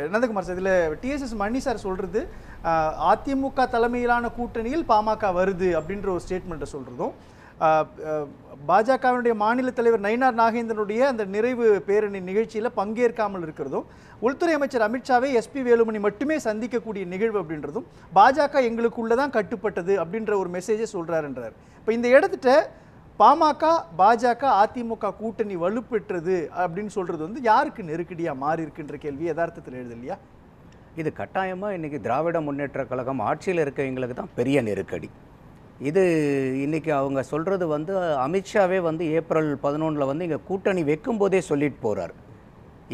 Nandakumar sir இதில் TSS Mani sir சொல்கிறது அதிமுக தலைமையிலான கூட்டணியில் பாமக வருது அப்படின்ற ஒரு ஸ்டேட்மெண்ட்டை சொல்கிறதும் பாஜகவினுடைய மாநில தலைவர் நயினார் நாகேந்திரனுடைய அந்த நிறைவு பேரணி நிகழ்ச்சியில் பங்கேற்காமல் இருக்கிறதும் உள்துறை அமைச்சர் அமித்ஷாவை எஸ்பி வேலுமணி மட்டுமே சந்திக்கக்கூடிய நிகழ்வு அப்படின்றதும் பாஜக எங்களுக்குள்ளே தான் கட்டுப்பட்டது அப்படின்ற ஒரு மெசேஜை சொல்கிறாருன்றார் இப்போ இந்த இடத்துட்ட பாமக பாஜக அதிமுக கூட்டணி வலுப்பெற்றது அப்படின்னு சொல்றது வந்து யாருக்கு நெருக்கடியாக மாறி இருக்குன்ற கேள்வி யதார்த்தத்தில் எழுது இல்லையா இது கட்டாயமாக இன்றைக்கி திராவிட முன்னேற்ற கழகம் ஆட்சியில் இருக்கவங்களுக்கு தான் பெரிய நெருக்கடி. இது இன்றைக்கி அவங்க சொல்கிறது வந்து அமித்ஷாவே வந்து ஏப்ரல் பதினொன்றில் வந்து இங்கே கூட்டணி வைக்கும்போதே சொல்லிட்டு போகிறார்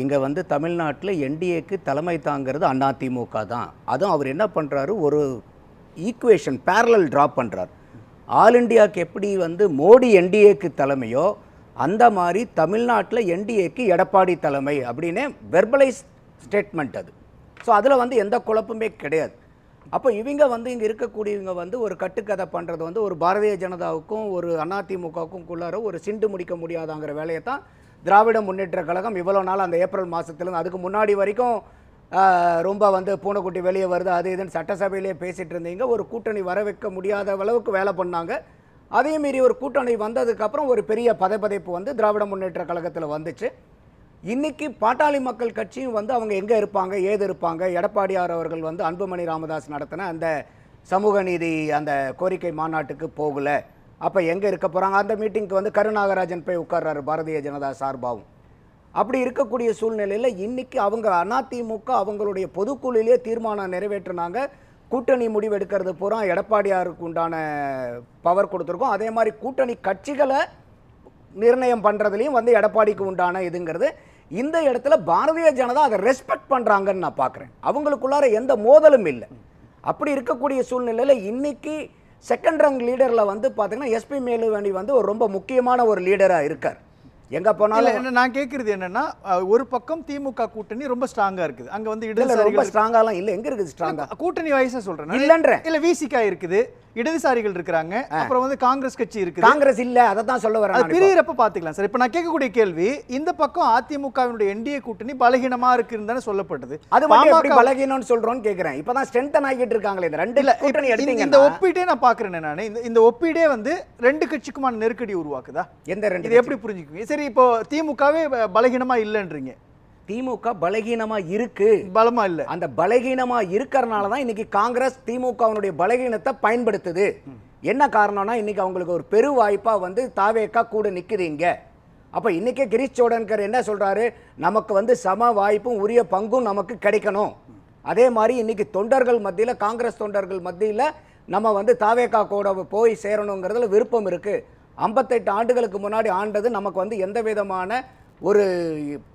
இங்கே வந்து தமிழ்நாட்டில் என்டிஏக்கு தலைமை தாங்கிறது அதிமுக தான். அதுவும் அவர் என்ன பண்ணுறாரு ஒரு ஈக்குவேஷன் பேரலல் ட்ராப் பண்ணுறார் ஆல் இண்டியாவுக்கு எப்படி வந்து மோடி என்டிஏக்கு தலைமையோ அந்த மாதிரி தமிழ்நாட்டில் என்டிஏக்கு எடப்பாடி தலைமை அப்படின்னு வெர்பலைஸ் ஸ்டேட்மெண்ட் அது. ஸோ அதில் வந்து எந்த குழப்பமே கிடையாது. அப்போ இவங்க வந்து இங்கே இருக்கக்கூடியவங்க வந்து ஒரு கட்டுக்கதை பண்ணுறது வந்து ஒரு பாரதிய ஜனதாவுக்கும் ஒரு அதிமுகவுக்கும் குள்ளார ஒரு சிண்டு முடிக்க முடியாதாங்கிற வேலையை தான் திராவிட முன்னேற்ற கழகம் இவ்வளோ நாள் அந்த ஏப்ரல் மாதத்துலேருந்து அதுக்கு முன்னாடி வரைக்கும் ரொம்ப வந்து பூனைக்குட்டி வெளியே வருது அது இதுன்னு சட்டசபையிலே பேசிகிட்டு இருந்தீங்க. ஒரு கூட்டணி வர வைக்க முடியாத அளவுக்கு வேலை பண்ணாங்க. அதே மீறி ஒரு கூட்டணி வந்ததுக்கப்புறம் ஒரு பெரிய பதைப்பதைப்பு வந்து திராவிட முன்னேற்ற கழகத்தில் வந்துச்சு. இன்றைக்கி பாட்டாளி மக்கள் கட்சியும் வந்து அவங்க எங்கே இருப்பாங்க ஏது இருப்பாங்க? எடப்பாடியார் அவர்கள் வந்து அன்புமணி ராமதாஸ் நடத்தின அந்த சமூக நீதி அந்த கோரிக்கை மாநாட்டுக்கு போகல. அப்போ எங்கே இருக்க போகிறாங்க அந்த மீட்டிங்க்கு வந்து கருநாகராஜன் போய் உட்கார்றாரு பாரதிய ஜனதா சார்பாகவும் அப்படி இருக்கக்கூடிய சூழ்நிலையில் இன்னைக்கு அவங்க அதிமுக அவங்களுடைய பொதுக்குழுவிலே தீர்மானம் நிறைவேற்றினாங்க. கூட்டணி முடிவு எடுக்கிறது பூரா எடப்பாடியாருக்கு உண்டான பவர் கொடுத்துருக்கோம். அதே மாதிரி கூட்டணி கட்சிகளை நிர்ணயம் பண்ணுறதுலையும் வந்து எடப்பாடிக்கு உண்டான இதுங்கிறது. இந்த இடத்துல பாரதிய ஜனதா அதை ரெஸ்பெக்ட் பண்ணுறாங்கன்னு நான் பார்க்குறேன் அவங்களுக்குள்ளார எந்த மோதலும் இல்லை. அப்படி இருக்கக்கூடிய சூழ்நிலையில் இன்னைக்கு செகண்ட் ரங் லீடரில் வந்து பார்த்திங்கன்னா எஸ்பி மேலுவேணி வந்து ஒரு ரொம்ப முக்கியமான ஒரு லீடராக இருக்கார். எங்கே போனாலும் என்ன நான் கேட்கறது என்னன்னா ஒரு பக்கம் திமுக கூட்டணி ரொம்ப ஸ்ட்ராங்கா இருக்குது. அங்க வந்து இல்ல, ரொம்ப இடதுசாரிகள் ஸ்ட்ராங்காலாம் இல்லை. எங்கே இருக்குது ஸ்ட்ராங்கா கூட்டணி வயசா சொல்றேன். நான். இல்லைன்றேன். இல்ல விசிகா இருக்குது. இடதுசாரிகள் இருக்கிறாங்க. அப்புறம் வந்து காங்கிரஸ் கட்சி இருக்குது. காங்கிரஸ் இல்லை அதை தான் சொல்ல வரேன் அது. பிரியறப்ப பாத்துக்கலாம் சார். இப்ப நான் கேட்கக்கூடிய கேள்வி இந்த பக்கம் அதிமுகவினுடைய என்டிஏ கூட்டணி பலகீனமா இருக்குன்னு தானே சொல்லப்பட்டது. அது பாமக பலகீனம்னு சொல்றோம்னு கேட்குறேன் இப்போ தான் ஸ்ட்ரென்தன் ஆகிட்டு இருக்காங்களே இந்த ரெண்டு இல்ல கூட்டணி இப்ப இந்த- ஒப்பீட்டே நான் பாக்குறேன் நான். இந்த இந்த ஒப்பீடே வந்து ரெண்டு கட்சிக்குமான நெருக்கடி உருவாக்குதா? எந்த ரெண்டு இது எப்படி புரிஞ்சுக்குவீங்க? சரி இப்போ திமுகவே பலகீனமா இல்லைன்றீங்க. திமுக பலகீனமா இருக்கு. பலமா இல்ல. அந்த பலகீனமா இருக்கறனால தான் இன்னைக்கு காங்கிரஸ் திமுகவினுடைய பலகீனத்தை பயன்படுத்துது. என்ன காரணம்னா இன்னைக்கு அவங்களுக்கு ஒரு பெரு வாய்ப்பா வந்து தாவேக்கா கூட நிக்குது இங்க. அப்ப இன்னைக்கே கிரீஷ் சோடன்கர் என்ன சொல்றாரு? நமக்கு வந்து சம வாய்ப்பும் உரிய பங்கும் நமக்கு கிடைக்கணும். அதே மாதிரி இன்னைக்கு தொண்டர்கள் மத்தியில காங்கிரஸ் தொண்டர்கள் மத்தியில நம்ம வந்து தாவேக்கா கூட போய் சேரணுங்கிறதுல விருப்பம் இருக்கு. ஐம்பத்தெட்டு ஆண்டுகளுக்கு முன்னாடி ஆண்டது நமக்கு வந்து எந்த விதமான ஒரு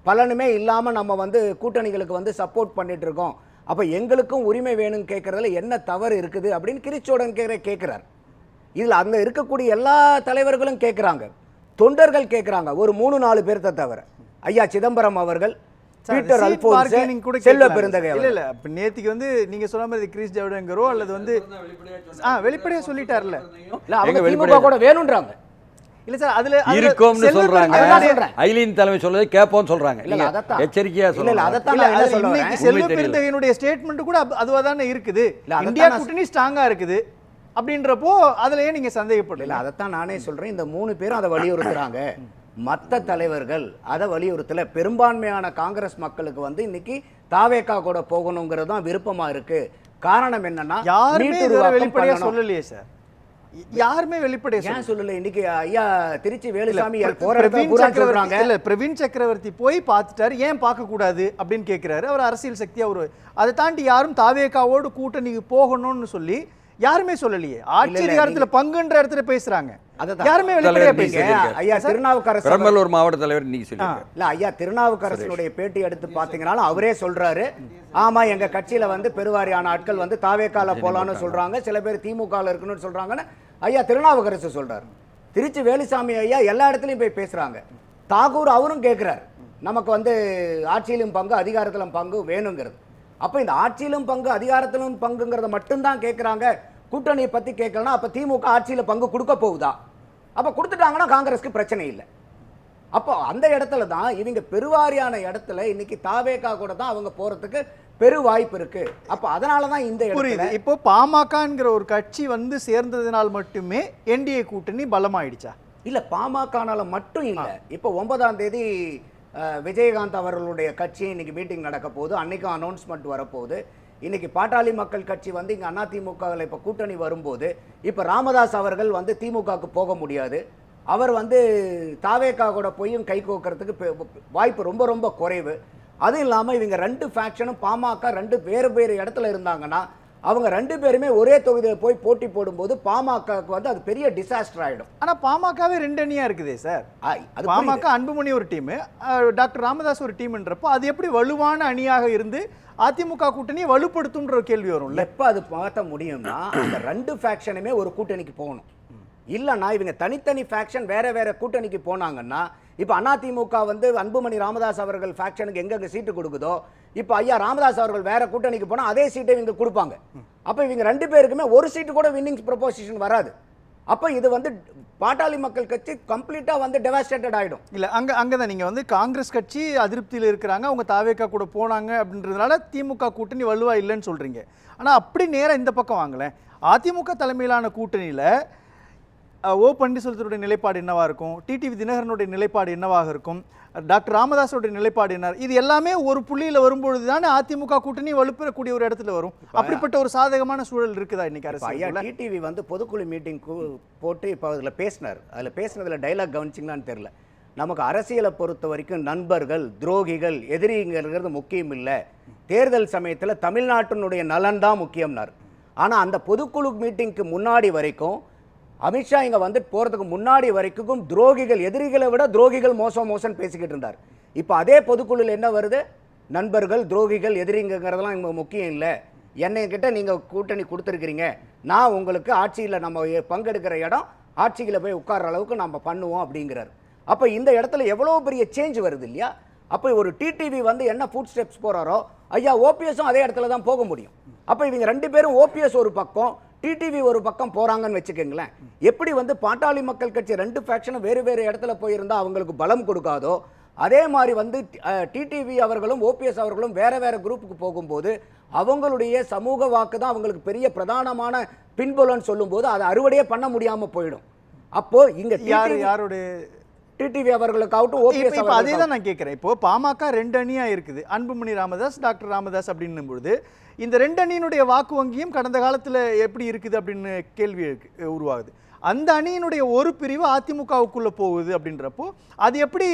பலனுமே இல்லாமல் நம்ம வந்து கூட்டணிகளுக்கு வந்து சப்போர்ட் பண்ணிட்டு இருக்கோம் அப்போ எங்களுக்கும் உரிமை வேணும்னு கேட்குறதுல என்ன தவறு இருக்குது அப்படின்னு கிரிச்சோடன் கேட்குற கேட்குறார் இதில் அங்கே இருக்கக்கூடிய எல்லா தலைவர்களும் கேட்குறாங்க தொண்டர்கள் கேட்குறாங்க ஒரு மூணு நாலு பேர்த்த தவிர. ஐயா சிதம்பரம் அவர்கள் பீட்டர் அல்போன்ஸ் கூட செல்வ. பெருந்தகை இல்ல நேத்திக்கு வந்து நீங்க சொன்ன மாதிரி ஜவடங்கரோ அல்லது வந்து ஆ வெளிப்படையா சொல்லிட்டார்ல. இல்ல அவங்க வெளிப்படையா- கூட வேணுன்றாங்க. இல்ல சார் அதுல இருக்கும்னு சொல்றாங்க. ஐலின் தலைமை சொல்றதை கேட்போம்னு சொல்றாங்க. இல்ல, அதைத்தான். எச்சரிக்கையா சொல்லுங்க. அதைத்தான் நான் சொல்ல செல்வ. பெருந்தகையினுடைய ஸ்டேட்மெண்ட் கூட அது- அதுவா தானே இருக்குது இந்தியா கூட்டணி ஸ்ட்ராங்கா இருக்குது. அப்படின்றப்போ அதுல ஏன் நீங்க சந்தேகப்படல. அதைத்தான் நானே சொல்றேன். இந்த மூணு பேரும் அதை வலியுறுத்துறாங்க. மத்த தலைவர்கள் அதை வலியுறுத்தல. பெரும்பான்மையான காங்கிரஸ் மக்களுக்கு வந்து இன்னைக்கு தாவேக்கா கூட போகணுங்கிறது தான் விருப்பமா இருக்கு. காரணம் என்னன்னா யாருமே வெளிப்படையா. சொல்லலையே சார். யாருமே வெளிப்படையா சொல்லல. ஏன் சொல்லல. இன்னைக்கு ஐயா திருச்சி வேலுசாமி பிர- போராட்டம் இல்ல பிரவீன் சக்கரவர்த்தி போய் பார்த்துட்டாரு. ஏன் பார்க்க கூடாது அப்படின்னு கேக்குறாரு. அவர் அரசியல் சக்தியா ஒரு அதை தாண்டி யாரும் தாவேக்காவோடு கூட்டணிக்கு போகணும்னு சொல்லி யாருமே சொல்லலையே. ஆட்சி அதிகாரத்துல பங்குன்ற இடத்துல பேசுறாங்க. அதுதான். யாருமே வெளிப்படையா நீங்க சொல்லியிருக்காரு. ஐயா திருநாவுக்கரசு அவர்- பெரம்பலூர் மாவட்ட தலைவர் இன்னைக்கு சொல்லியிருக்காரு இல்ல ஐயா திருநாவுக்கரசனுடைய பேட்டி எடுத்து பாத்தீங்கன்னாலும் அவரே சொல்றாரு. ஆமா எங்க கட்சியில வந்து பெருவாரியான ஆட்கள் வந்து தாவேக்கால போலான்னு சொல்றாங்க. சில பேர் திமுகல இருக்கணும்னு சொல்றாங்கன்னு ஐயா திருநாவுக்கரசு சொல்கிறார் திருச்சி வேலுசாமி ஐயா எல்லா இடத்துலையும் போய் பேசுகிறாங்க தாகூர் அவரும் கேட்குறார் நமக்கு வந்து ஆட்சியிலும் பங்கு அதிகாரத்திலும் பங்கு வேணுங்கிறது. அப்போ இந்த ஆட்சியிலும் பங்கு அதிகாரத்திலும் பங்குங்கிறத மட்டும்தான் கேட்குறாங்க கூட்டணியை பற்றி கேட்கலன்னா அப்போ திமுக ஆட்சியில் பங்கு கொடுக்க போகுதா? அப்போ கொடுத்துட்டாங்கன்னா காங்கிரஸ்க்கு பிரச்சனை இல்லை. அப்போ அந்த இடத்துல தான் இவங்க பெருவாரியான இடத்துல இன்னைக்கு தாவேக்கா கூட தான் அவங்க போகிறதுக்கு பெரு வாய்ப்பு இருக்கு. அப்ப அதனால தான் இந்த புரியுது. இப்போ பாமகங்கிற ஒரு கட்சி வந்து சேர்ந்ததினால் மட்டுமே என்டிஏ கூட்டணி பலமாயிடுச்சா? இல்ல பாமகனால மட்டும் இல்ல. இப்போ ஒன்பதாம் தேதி விஜயகாந்த் அவர்களுடைய கட்சி இன்னைக்கு மீட்டிங் நடக்க போகுது. அன்னைக்கும் அனௌன்ஸ்மெண்ட் வரப்போகுது. இன்னைக்கு பாட்டாளி மக்கள் கட்சி வந்து இங்க அதிமுகவில் இப்போ கூட்டணி வரும்போது இப்போ ராமதாஸ் அவர்கள் வந்து திமுகவுக்கு போக முடியாது. அவர் வந்து தாவேக்கா கூட போயும் கை கோக்கிறதுக்கு வாய்ப்பு ரொம்ப ரொம்ப குறைவு. அதுவும் இல்லாம இவங்க ரெண்டு ஃபேக்ஷனும் பாமக ரெண்டு வேறு வேறு இடத்துல இருந்தாங்கன்னா அவங்க ரெண்டு பேருமே ஒரே தொகுதியில் போய் போட்டி போடும்போது பாமகவுக்கு வந்து அது பெரிய டிசாஸ்டர் ஆயிடும். ஆனா பாமகவே ரெண்டு அணியா இருக்குதே சார். அது பாமக. அன்புமணி ஒரு டீம் டாக்டர் ராமதாஸ் ஒரு டீம்ன்றப்போ அது எப்படி வலுவான அணியாக இருந்து அதிமுக கூட்டணியை வலுப்படுத்தும்ன்ற ஒரு கேள்வி வரும்ல. எப்ப அது மாற்ற முடியும்னா அந்த ரெண்டு ஃபேக்ஷனுமே ஒரு கூட்டணிக்கு போகணும். இல்லைன்னா இவங்க தனித்தனி ஃபேக்ஷன் வேற வேற கூட்டணிக்கு போனாங்கன்னா இப்போ அதிமுக வந்து அன்புமணி ராமதாஸ் அவர்கள் ஃபேக்ஷனுக்கு எங்கெங்க சீட்டு கொடுக்குதோ இப்போ ஐயா ராமதாஸ் அவர்கள் வேற கூட்டணிக்கு போனால் அதே சீட்டை இவங்க கொடுப்பாங்க. அப்போ இவங்க ரெண்டு பேருக்குமே ஒரு சீட்டு கூட வின்னிங்ஸ் ப்ரொபோசிஷன் வராது. அப்போ இது வந்து பாட்டாளி மக்கள் கட்சி கம்ப்ளீட்டாக வந்து டெவாஸ்டேட்டட் இல்லை அங்கே அங்கே தான் நீங்கள் வந்து காங்கிரஸ் கட்சி அதிருப்தியில் இருக்கிறாங்க அவங்க தாவேக்கா கூட போனாங்க அப்படின்றதுனால திமுக கூட்டணி வலுவா இல்லைன்னு சொல்கிறீங்க ஆனால் அப்படி நேராக இந்த பக்கம் வாங்கலை அதிமுக தலைமையிலான கூட்டணியில் ஓ பன்னீர்செல்வத்துடைய நிலைப்பாடு என்னவா இருக்கும்? டிடிவி தினகரனுடைய நிலைப்பாடு என்னவாக இருக்கும்? டாக்டர் ராமதாஸோட நிலைப்பாடு என்ன? இது எல்லாமே ஒரு புள்ளியில வரும்பொழுது தானே அதிமுக கூட்டணி வலுப்பெறக்கூடிய ஒரு இடத்துல வரும். அப்படிப்பட்ட ஒரு சாதகமான சூழல் இருக்குதா இன்னைக்கு அரசு டிடிவி வந்து பொதுக்குழு மீட்டிங் போட்டு இப்போ அதில் பேசினார். அதில் பேசினதில் டைலாக் கவனிச்சிங்களான்னு தெரில நமக்கு அரசியலை பொறுத்த வரைக்கும் நண்பர்கள் துரோகிகள் எதிரிங்கிறது முக்கியம் இல்லை. தேர்தல் சமயத்தில் தமிழ்நாட்டினுடைய நலன் தான் முக்கியம்னார். ஆனால் அந்த பொதுக்குழு மீட்டிங்க்கு முன்னாடி வரைக்கும் அமித்ஷா இங்கே வந்துட்டு போகிறதுக்கு முன்னாடி வரைக்கும் துரோகிகள் எதிரிகளை விட துரோகிகள் மோசம் மோசம் பேசிக்கிட்டு இருந்தார். இப்போ அதே பொதுக்குழுவில் என்ன வருது? நண்பர்கள் துரோகிகள் எதிரிங்கிறதெல்லாம் இங்கே முக்கியம் இல்லை. என்னை கிட்ட நீங்கள் கூட்டணி கொடுத்துருக்கிறீங்க. நான் உங்களுக்கு ஆட்சியில் நம்ம பங்கெடுக்கிற இடம் ஆட்சியில் போய் உட்கார்ற அளவுக்கு நம்ம பண்ணுவோம் அப்படிங்கிறார். அப்போ இந்த இடத்துல எவ்வளோ பெரிய சேஞ்ச் வருது இல்லையா? அப்போ ஒரு டிடிவி வந்து என்ன ஃபுட் ஸ்டெப்ஸ் போகிறாரோ ஐயா ஓபிஎஸும் அதே இடத்துல தான் போக முடியும். அப்போ இவங்க ரெண்டு பேரும் ஓபிஎஸ் ஒரு பக்கம் டிடிவி ஒரு பக்கம் போறாங்கன்னு வச்சுக்கோங்களேன். எப்படி வந்து பாட்டாளி மக்கள் கட்சி ரெண்டு ஃபேக்ஷனும் வேறு வேறு இடத்துல போயிருந்தா அவங்களுக்கு பலம் கொடுக்காதோ அதே மாதிரி வந்து டிடிவி அவர்களும் ஓபிஎஸ் அவர்களும் வேற வேற குரூப்புக்கு போகும்போது அவங்களுடைய சமூக வாக்கு தான் அவங்களுக்கு பெரிய பிரதானமான பின்புலன்னு சொல்லும்போது அதை அறுவடையே பண்ண முடியாம போயிடும். அப்போ இங்க யாரு யாருடைய டிடிவி அவர்களுக்காகட்டும் ஓபிஎஸ் இப்ப அதே தான் நான் கேட்கிறேன் இப்போ பாமக ரெண்டு அணியா இருக்குது. அன்புமணி ராமதாஸ் டாக்டர் ராமதாஸ் அப்படின்னும் பொழுது இந்த ரெண்டு அணியினுடைய வாக்கு வங்கியும் கடந்த காலத்துல எப்படி இருக்குது அப்படின்னு கேள்வி உருவாகுது. அந்த அணியினுடைய ஒரு பிரிவு அதிமுகவுக்குள்ள போகுது அப்படின்றப்போ அது எப்படி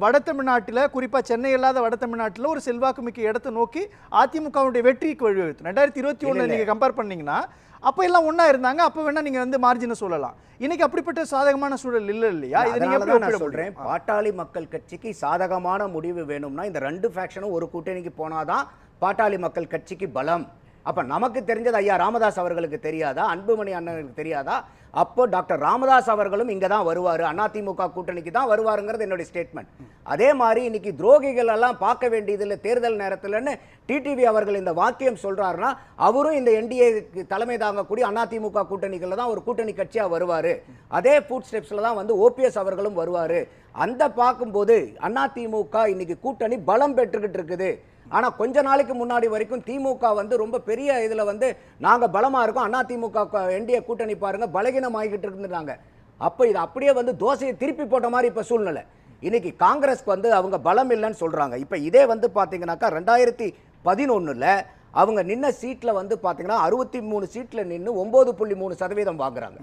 வட தமிழ்நாட்டில் குறிப்பாக சென்னை இல்லாத வட தமிழ்நாட்டில் ஒரு செல்வாக்கு மிக்க இடத்தை நோக்கி அதிமுகவுடைய வெற்றிக்கு வழிவகுத்து ரெண்டாயிரத்தி இருபத்தி ஒன்று இல்ல. நீங்கள் கம்பேர் பண்ணீங்கன்னா அப்போ எல்லாம் ஒண்ணா இருந்தாங்க அப்போ வேணா நீங்க வந்து மார்ஜினை சொல்லலாம் இன்னைக்கு அப்படிப்பட்ட சாதகமான சூழல் இல்லை இல்லையா இதை நீங்க அதனால எப்படி தான் நான் முடியும்? பாட்டாளி மக்கள் கட்சிக்கு சாதகமான முடிவு வேணும்னா இந்த ரெண்டு ஃபேக்ஷனும் ஒரு கூட்டணிக்கு போனாதான் பாட்டாளி மக்கள் கட்சிக்கு பலம் அப்போ நமக்கு தெரிஞ்சது ஐயா ராமதாஸ் அவர்களுக்கு தெரியாதா? அன்புமணி அண்ணனுக்கு தெரியாதா? அப்போ டாக்டர் ராமதாஸ் அவர்களும் இங்கே தான் வருவார். அதிமுக கூட்டணிக்கு தான் வருவாருங்கிறது என்னுடைய ஸ்டேட்மெண்ட் அதே மாதிரி இன்னைக்கு துரோகிகள் எல்லாம் பார்க்க வேண்டியதில்லை தேர்தல் நேரத்தில்னு டிடிவி அவர்கள் இந்த வாக்கியம் சொல்கிறாருன்னா அவரும் இந்த என்டிஏக்கு தலைமை தாங்கக்கூடிய அதிமுக கூட்டணிகளில் தான் ஒரு கூட்டணி கட்சியாக வருவார். அதே ஃபுட் ஸ்டெப்ஸில் தான் வந்து ஓபிஎஸ் அவர்களும் வருவார். அந்த பார்க்கும்போது அதிமுக இன்னைக்கு கூட்டணி பலம் பெற்றுக்கிட்டு இருக்குது. ஆனால் கொஞ்ச நாளைக்கு முன்னாடி வரைக்கும் திமுக வந்து ரொம்ப பெரிய இதில் வந்து நாங்கள் பலமாக இருக்கோம். அண்ணா திமுக என்டிஏ கூட்டணி பாருங்கள் பலகீனமாகிக்கிட்டு ஆகிக்கிட்டு அப்போ இது அப்படியே வந்து தோசையை திருப்பி போட்ட மாதிரி இப்போ சூழ்நிலை. இன்னைக்கு காங்கிரஸ்க்கு வந்து அவங்க பலம் இல்லைன்னு சொல்கிறாங்க இப்போ இதே வந்து பார்த்தீங்கனாக்கா ரெண்டாயிரத்தி பதினொன்றில் அவங்க நின்ன சீட்டில் வந்து பார்த்தீங்கன்னா அறுபத்தி மூணு சீட்டில் நின்று ஒம்பது புள்ளி மூணு சதவீதம் வாங்குறாங்க.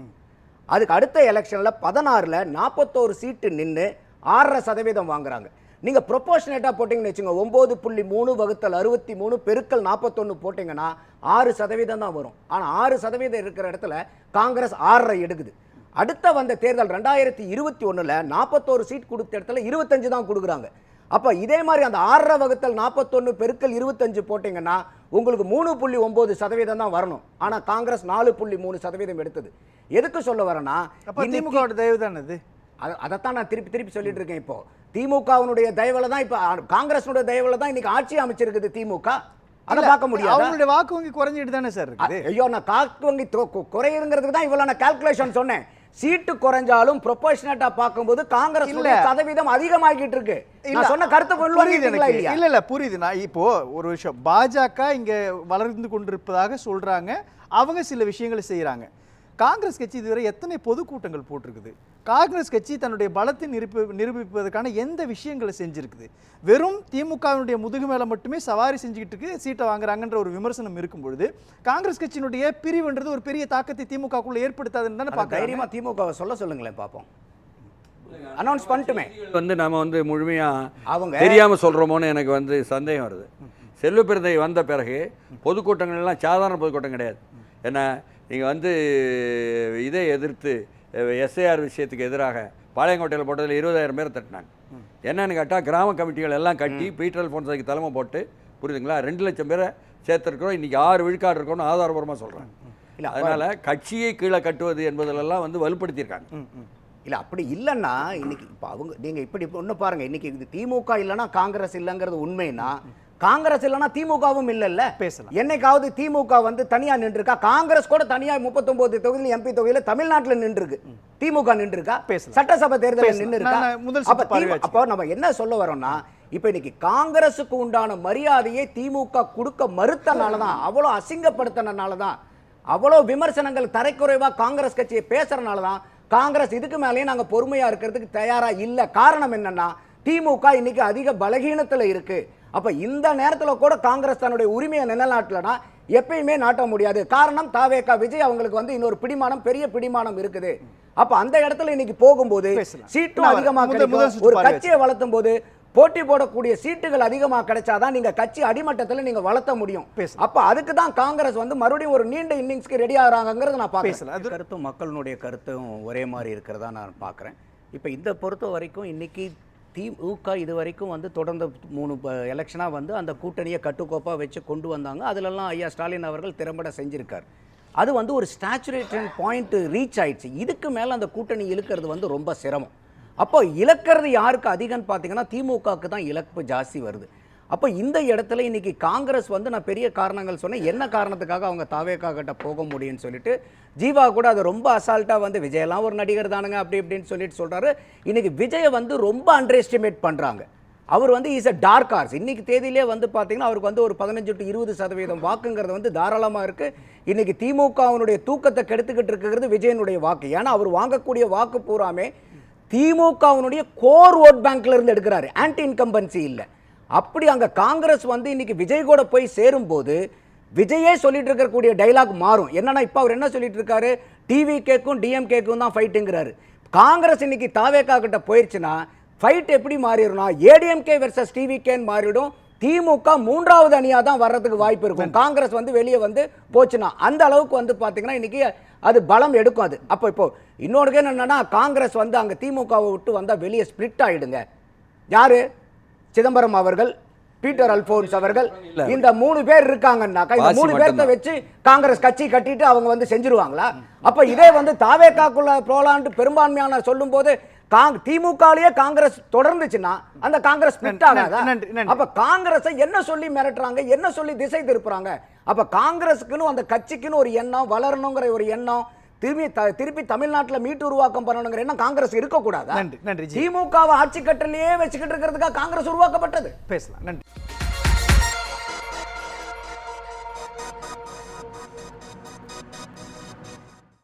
அதுக்கு அடுத்த எலெக்ஷனில் பதினாறில் நாற்பத்தோரு சீட்டு நின்று ஆறரை சதவீதம் வாங்குறாங்க. நீங்க ப்ரொபோஷனேட்டா போட்டீங்கன்னு வச்சுங்க ஒன்பது புள்ளி மூணு வகுத்தல் அறுபத்தி மூணு பெருக்கல் நாற்பத்தொன்னு போட்டீங்கன்னா ஆறு சதவீதம் தான் வரும். ஆனா ஆறு சதவீதம் இருக்கிற இடத்துல காங்கிரஸ் ஆறரை எடுக்குது. அடுத்த வந்த தேர்தல் ரெண்டாயிரத்தி இருபத்தி ஒண்ணுல நாற்பத்தோரு சீட் கொடுத்த இடத்துல இருபத்தஞ்சு தான் கொடுக்குறாங்க. அப்ப இதே மாதிரி அந்த ஆறரை வகுத்தல் நாற்பத்தொன்னு பெருக்கல் இருபத்தஞ்சு போட்டீங்கன்னா உங்களுக்கு மூணு புள்ளி ஒன்பது சதவீதம் தான் வரணும். ஆனா காங்கிரஸ் நாலு புள்ளி மூணு சதவீதம் எடுத்தது. எதுக்கு சொல்ல வரேன்னா திமுகவோட தயவு தானே அத- அதைத்தான் நான் திருப்பி திருப்பி சொல்லிட்டு இருக்கேன் இப்போ. திமுகவினுடைய தயவுல தான் இப்போ காங்கிரஸுடைய தயவுல தான் இன்னைக்கு ஆட்சி அமைச்சிருக்குது திமுக. அதை பார்க்க முடியாது? அவங்களுடைய வாக்கு வங்கி குறைஞ்சிட்டு தானே சார் ஐயோ நான் காக்கு வங்கி தொ- கு- குறையுங்கிறதுக்கு தான் இவ்வளவு நான் கால்குலேஷன் சொன்னேன். சீட்டு குறைஞ்சாலும் ப்ரொபோஷனட்டா பார்க்கும்போது காங்கிரஸ். சதவீதம் அதிகமாகிட்டு இருக்கு. இல்ல, நான் சொன்ன கருத்து புரியுது இல்ல இல்ல புரியுது. நான் இப்போ ஒரு விஷயம் பாஜக இங்க வளர்ந்து கொண்டிருப்பதாக சொல்றாங்க. அவங்க சில விஷயங்களை செய்றாங்க. காங்கிரஸ் கட்சி இதுவரை எத்தனை பொதுக்கூட்டங்கள் போட்டிருக்குது? காங்கிரஸ் கட்சி தன்னுடைய பலத்தை நிரூபி நிரூபிப்பதற்கான எந்த விஷயங்களை செஞ்சிருக்குது? வெறும் திமுகவினுடைய முதுகு மேல மட்டுமே சவாரி செஞ்சுக்கிட்டு இருக்கு சீட்டை வாங்குறாங்கன்ற ஒரு விமர்சனம் இருக்கும் பொழுது காங்கிரஸ் கட்சியினுடைய பிரிவுன்றது ஒரு பெரிய தாக்கத்தை திமுகக்குள்ள ஏற்படுத்தாதுன்னு தானே அதை பார்க்கறாங்க? தைரியமா திமுகவை சொல்ல சொல்லுங்களேன் பாப்போம் அனௌன்ஸ் பண்ணிட்டுமே. வந்து நாம வந்து முழுமையா அவங்க தெரியாம சொல்றோமோன்னு எனக்கு வந்து சந்தேகம் வருது. செல்வ பெருந்தை வந்த பிறகு பொதுக்கூட்டங்கள் எல்லாம் சாதாரண பொதுக்கூட்டம் கிடையாது. ஏன்னா நீங்க வந்து இதை எதிர்த்து எஸ்ஐஆர் விஷயத்துக்கு எதிராக பாளையங்கோட்டையில் போட்டதில் இருபதாயிரம் பேர் தட்டினாங்க. என்னன்னு கேட்டால் கிராம கமிட்டிகள் எல்லாம் கட்டி பீட்டர் போன்றதுக்கு தலைமை போட்டு புரியுதுங்களா? ரெண்டு லட்சம் பேரை சேர்த்துருக்கிறோம். இன்னைக்கு ஆறு விழுக்காடு இருக்கோம்னு ஆதாரபூர்வமாக சொல்கிறாங்க இல்ல, அதனால கட்சியை கீழே கட்டுவது என்பதிலெல்லாம் வந்து வலுப்படுத்தியிருக்காங்க. இல்ல அப்படி இல்லைன்னா இன்னைக்கு இப்போ அவங்க நீங்க இப்படி ஒண்ணு பாருங்க. இன்னைக்கு இது திமுக இல்லைன்னா காங்கிரஸ் இல்லைங்கிறது உண்மைனா காங்கிரஸ் இல்லைன்னா திமுகவும் இல்லைல்ல. பேசலாம். என்னைக்காவது திமுக வந்து தனியா நின்றுருக்கா? காங்கிரஸ் கூட தனியா முப்பத்தொன்பது தொகுதியில் எம்பி தொகுதியில தமிழ்நாட்டுல நின்றுருக்கு. திமுக நின்றுருக்கா? பேசலாம். சட்டசபை தேர்தலில் பேசலாம். நின்று இருக்கா நான் நான் முதல் அப்ப நம்ம என்ன சொல்ல வரோம்னா இப்போ இன்னைக்கு காங்கிரஸுக்கு உண்டான மரியாதையை திமுக கொடுக்க மறுத்தனால தான் அவ்வளோ அசிங்கப்படுத்தினால தான் அவ்வளோ விமர்சனங்கள் தரைக்குறைவா காங்கிரஸ் கட்சியை பேசுறனால தான் காங்கிரஸ் இதுக்கு மேலேயும் நாங்க பொறுமையா இருக்கிறதுக்கு தயாரா இல்ல. காரணம் என்னன்னா திமுக இன்னைக்கு அதிக பலகீனத்துல இருக்கு. அப்ப இந்த நேரத்துல கூட காங்கிரஸ் தன்னுடைய உரிமையை நிலைநாட்டலனா எப்பயுமே நாட்ட முடியாது. காரணம் தாவேகா விஜய் அவங்களுக்கு வந்து இன்னொரு பிடிமானம் பெரிய பிடிமானம் இருக்குது. அப்ப அந்த இடத்துல இன்னைக்கு போகும்போது. சீட்டும் நான் அதிகமா முதல் கிடைக்கும். முதல் சுற்று ஒரு கட்சியை வளர்த்தும் போது போட்டி போடக்கூடிய சீட்டுகள் அதிகமா கிடைச்சாதான் நீங்க கட்சி அடிமட்டத்துல நீங்க வளர்த்த முடியும். அப்ப அதுக்கு தான் காங்கிரஸ் வந்து மறுபடியும் ஒரு நீண்ட இன்னிங்ஸ்க்கு ரெடி ஆகுறாங்கிறத நான் அது- கருத்தும் மக்களுடைய கருத்தும் ஒரே மாதிரி இருக்கிறதா நான் பார்க்குறேன். இப்போ இந்த பொறுத்த வரைக்கும் இன்னைக்கு திமுக இது வரைக்கும் வந்து தொடர்ந்து மூணு எலெக்ஷனாக வந்து அந்த கூட்டணியை கட்டுக்கோப்பாக வச்சு கொண்டு வந்தாங்க. அதிலெல்லாம் ஐயா ஸ்டாலின் அவர்கள் திறம்பட செஞ்சுருக்கார். அது வந்து ஒரு ஸ்டாச்சுரேஷன் பாயிண்ட் ரீச் ஆயிடுச்சு. இதுக்கு மேலே அந்த கூட்டணி இழுக்கிறது வந்து ரொம்ப சிரமம். அப்போ இழக்கிறது யாருக்கு அதிகம்னு பார்த்தீங்கன்னா திமுகவுக்கு தான் இழப்பு ஜாஸ்தி வருது. அப்போ இந்த இடத்துல இன்னைக்கு காங்கிரஸ் வந்து நான் பெரிய காரணங்கள் சொன்னேன். என்ன காரணத்துக்காக அவங்க தாவேக்கா கிட்ட போக முடியும்னு சொல்லிட்டு ஜீவா கூட அதை ரொம்ப அசால்ட்டாக வந்து விஜயெல்லாம் ஒரு நடிகர் தானுங்க அப்படி இப்படின்னு சொல்லிட்டு சொல்கிறாரு இன்னைக்கு விஜயை வந்து ரொம்ப அண்டர் எஸ்டிமேட் பண்ணுறாங்க அவர் வந்து இஸ் அ டார்க் ஹார்ஸ் இன்னைக்கு தேதியிலே வந்து பார்த்தீங்கன்னா அவருக்கு வந்து ஒரு பதினஞ்சு டு இருபது சதவீதம் வாக்குங்கிறது வந்து தாராளமாக இருக்குது இன்னைக்கு திமுகவினுடைய தூக்கத்தை கெடுத்துக்கிட்டு இருக்கிறது விஜயனுடைய வாக்கு. ஏன்னா அவர் வாங்கக்கூடிய வாக்கு பூராமே திமுகவினுடைய கோர் ஓட் பேங்க்ல இருந்து எடுக்கிறாரு. ஆன்டி இன்கம்பன்சி இல்லை. அப்படி அங்கே காங்கிரஸ் வந்து இன்னைக்கு விஜய் கூட போய் சேரும்போது விஜயே சொல்லிட்டு இருக்கக்கூடிய டைலாக் மாறும். என்னன்னா இப்போ அவர் என்ன சொல்லிட்டு இருக்காரு? டிவி கேக்கும் டிஎம் கேக்கும் தான் ஃபைட்டுங்கிறாரு காங்கிரஸ் இன்னைக்கு தாவேக்கா கிட்ட போயிடுச்சுன்னா ஃபைட் எப்படி மாறிடும்னா ஏடிஎம்கே வெர்சஸ் டிவிகேன்னு மாறிடும். திமுக மூன்றாவது அணியாக தான் வர்றதுக்கு வாய்ப்பு இருக்கும். காங்கிரஸ் வந்து வெளியே வந்து போச்சுன்னா அந்த அளவுக்கு வந்து பார்த்தீங்கன்னா இன்னைக்கு அது பலம் எடுக்கும் அது. அப்போ இப்போ இன்னொரு என்னன்னா காங்கிரஸ் வந்து அங்கே திமுகவை விட்டு வந்தால் வெளியே ஸ்பிளிட் ஆயிடுங்க. யாரு? சிதம்பரம் அவர்கள் பீட்டர் அல்போன்ஸ் அவர்கள் இந்த மூணு பேர் இருக்காங்கன்னாக்கா இந்த மூணு பேர்த்த. வச்சு காங்கிரஸ் கட்சி கட்டிட்டு அவங்க வந்து செஞ்சிருவாங்களா அப்ப இதே வந்து தாவேக்காக்குள்ள போலான்ட்டு பெரும்பான்மையான சொல்லும் போது காங் திமுகலயே காங்கிரஸ் தொடர்ந்துச்சுன்னா அந்த காங்கிரஸ் ஸ்பிளிட் ஆகாதா. அப்ப காங்கிரஸை என்ன சொல்லி மிரட்டுறாங்க என்ன சொல்லி திசை திருப்புறாங்க அப்ப காங்கிரஸுக்குன்னு அந்த கட்சிக்குன்னு ஒரு எண்ணம் வளரணுங்கிற ஒரு எண்ணம் திரும்பி திருப்பி தமிழ்நாட்டுல மீட்டு உருவாக்கம் பண்ணணுங்கிற எண்ணம் காங்கிரஸ் இருக்கக்கூடாதா? நன்றி, நன்றி. திமுகவை ஆட்சி கட்டலையே வச்சுக்கிட்டு இருக்கிறதுக்காக காங்கிரஸ் உருவாக்கப்பட்டது. பேசலாம் நன்றி.